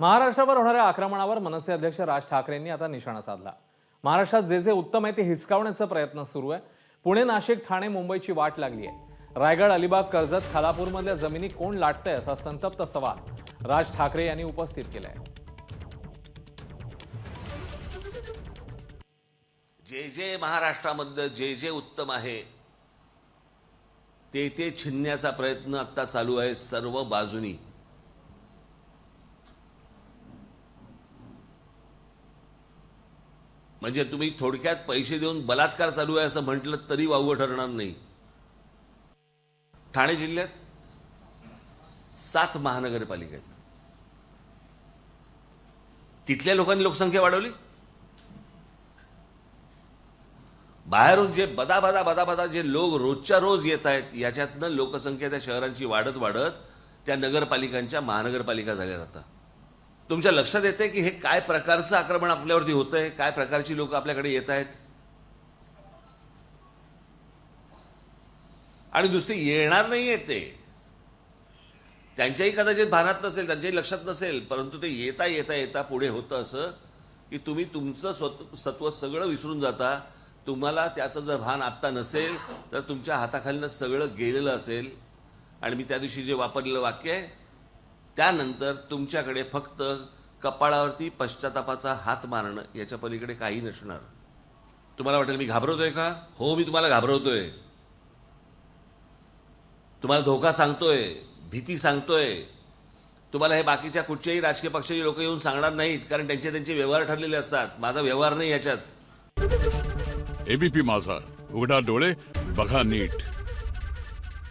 महाराष्ट्रावर होणाऱ्या आक्रमणावर मनसे अध्यक्ष राज ठाकरेंनी आता निशाणा साधला. महाराष्ट्रात जे जे उत्तम आहे ते हिसकावण्याचा प्रयत्न सुरू आहे. पुणे नाशिक ठाणे मुंबईची वाट लागली आहे. रायगड अलिबाग कर्जत खालापूरमधल्या जमिनी कोण लाटतंय असा संतप्त सवाल राज ठाकरे यांनी उपस्थित केलाय. जे जे महाराष्ट्रामधलं जे जे उत्तम आहे ते ते छिनण्याचा प्रयत्न आता चालू आहे सर्व बाजूनी. म्हणजे तुम्ही थोडक्यात पैसे देऊन बलात्कार चालू आहे असं म्हटलं तरी वावगं ठरणार नाही. ठाणे जिल्ह्यात सात महानगरपालिका आहेत तिथल्या लोकांनी लोकसंख्या वाढवली. बाहेरून जे बदा बदाबदा जे लोक रोजच्या रोज येत आहेत याच्यातनं लोकसंख्या त्या शहरांची वाढत वाढत त्या नगरपालिकांच्या महानगरपालिका झाल्या जातात. तुमच्या लक्षात येते की हे काय प्रकारचं आक्रमण आपल्यावरती होतंय? काय प्रकारची लोक आपल्याकडे येत आहेत? आणि दुसरी येणार नाहीये ते. त्यांच्याही कदाचित भानात नसेल त्यांच्याही लक्षात नसेल परंतु ते येता येता येता पुढे होतं असं की तुम्ही तुमचं स्वत सत्व सगळं विसरून जाता. तुम्हाला त्याचं जर भान आत्ता नसेल तर तुमच्या हाताखालीनं सगळं गेलेलं असेल. आणि मी त्या दिवशी जे वापरलेलं वाक्य आहे त्यानंतर तुमच्याकडे फक्त कपाळावरती पश्चातापाचा हात मारणं याच्या पलीकडे काही नसणार. तुम्हाला वाटेल मी घाबरवतोय का? हो मी तुम्हाला घाबरवतोय. तुम्हाला धोका सांगतोय भीती सांगतोय. तुम्हाला हे बाकीच्या कुठच्याही राजकीय पक्षाचे लोक येऊन सांगणार नाहीत कारण त्यांचे त्यांचे व्यवहार ठरलेले असतात. माझा व्यवहार नाही याच्यात. एबीपी माझा. उघडा डोळे बघा नीट.